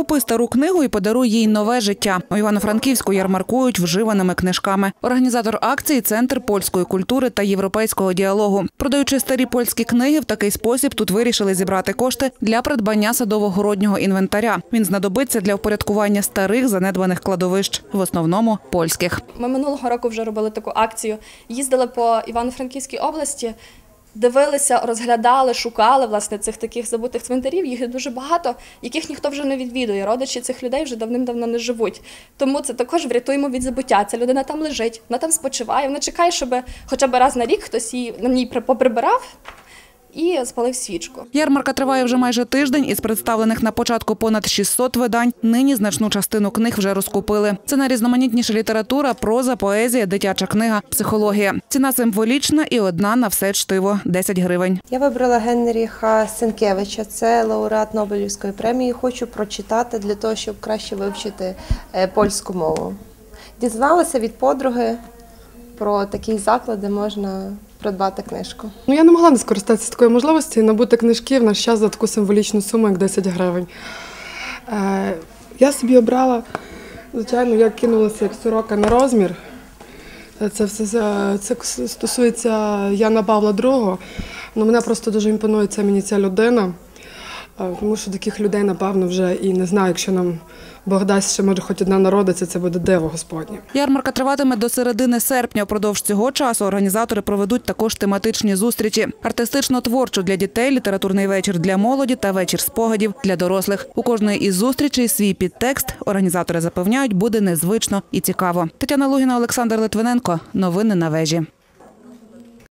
Купи стару книгу і подаруй їй нове життя. У Івано-Франківську ярмаркують вживаними книжками. Організатор акції центр польської культури та європейського діалогу. Продаючи старі польські книги, в такий спосіб тут вирішили зібрати кошти для придбання садово-городнього інвентаря. Він знадобиться для впорядкування старих занедбаних кладовищ, в основному польських. Ми минулого року вже робили таку акцію. Їздили по Івано-Франківській області, дивилися, розглядали, шукали власне цих таких забутих цвинтарів. Їх дуже багато, яких ніхто вже не відвідує. Родичі цих людей вже давним-давно не живуть. Тому це також врятуємо від забуття. Ця людина там лежить, вона там спочиває. Вона чекає, щоб хоча б раз на рік хтось її на ній при- поприбирав і спалив свічку. Ярмарка триває вже майже тиждень. Із представлених на початку понад 600 видань. Нині значну частину книг вже розкупили. Це найрізноманітніша література, проза, поезія, дитяча книга, психологія. Ціна символічна і одна на все чтиво – 10 гривень. Я вибрала Генріха Сенкевича, це лауреат Нобелівської премії. Хочу прочитати для того, щоб краще вивчити е, польську мову. Дізналася від подруги про такий заклад, де можна придбати книжку. Ну, я не могла не скористатися такою можливості і набути книжки в наш час за таку символічну суму, як 10 гривень. Е, я собі обрала, звичайно, я кинулася як сорока на розмір. Е, Це все це стосується Яна Павла II. Ну, мене просто дуже імпонує ця мені ця людина. Тому що таких людей, напевно, вже і не знаю, якщо нам Бог дасть, ще може хоч одна народиться, це буде диво Господнє. Ярмарка триватиме до середини серпня. Впродовж цього часу організатори проведуть також тематичні зустрічі: артистично-творчу для дітей, літературний вечір для молоді та вечір спогадів для дорослих. У кожної із зустрічей свій підтекст організатори запевняють, буде незвично і цікаво. Тетяна Лугіна, Олександр Литвиненко. Новини на вежі.